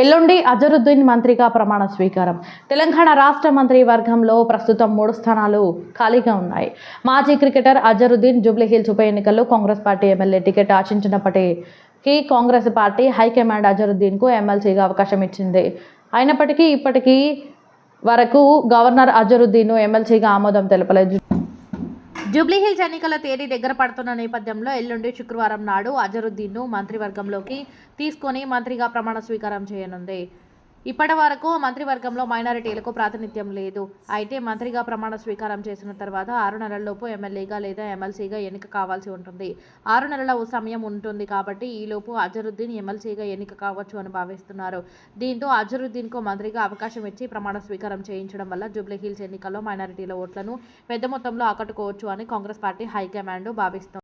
ఎల్లుండి అజరుద్దీన్ మంత్రిగా ప్రమాణ స్వీకారం. తెలంగాణ రాష్ట్ర మంత్రి వర్గంలో ప్రస్తుతం మూడు స్థానాలు ఖాళీగా ఉన్నాయి. మాజీ క్రికెటర్ అజరుద్దీన్ జూబ్లీహిల్స్ ఉప ఎన్నికల్లో కాంగ్రెస్ పార్టీ ఎమ్మెల్యే టికెట్ ఆశించినప్పటికీ కాంగ్రెస్ పార్టీ హైకమాండ్ అజరుద్దీన్కు ఎమ్మెల్సీగా అవకాశం ఇచ్చింది. అయినప్పటికీ ఇప్పటికీ వరకు గవర్నర్ అజరుద్దీన్ ఎమ్మెల్సీగా ఆమోదం తెలపలేదు. జూబ్లీహిల్స్ ఎన్నికల తేదీ దగ్గర పడుతున్న నేపథ్యంలో ఎల్లుండి శుక్రవారం నాడు అజరుద్దీన్ను మంత్రివర్గంలోకి తీసుకొని మంత్రిగా ప్రమాణ స్వీకారం చేయనుంది. ఇప్పటి వరకు మంత్రివర్గంలో మైనారిటీలకు ప్రాతినిధ్యం లేదు. అయితే మంత్రిగా ప్రమాణ స్వీకారం చేసిన తర్వాత ఆరు నెలల్లోపు ఎమ్మెల్యేగా లేదా ఎమ్మెల్సీగా ఎన్నిక కావాల్సి ఉంటుంది. ఆరు నెలల సమయం ఉంటుంది కాబట్టి ఈలోపు అజరుద్దీన్ ఎమ్మెల్సీగా ఎన్నిక కావచ్చు అని భావిస్తున్నారు. దీంతో అజరుద్దీన్కు మంత్రిగా అవకాశం ఇచ్చి ప్రమాణ స్వీకారం చేయించడం వల్ల జూబ్లీహిల్స్ ఎన్నికల్లో మైనారిటీల ఓట్లను పెద్ద మొత్తంలో ఆకట్టుకోవచ్చు అని కాంగ్రెస్ పార్టీ హైకమాండ్ భావిస్తుంది.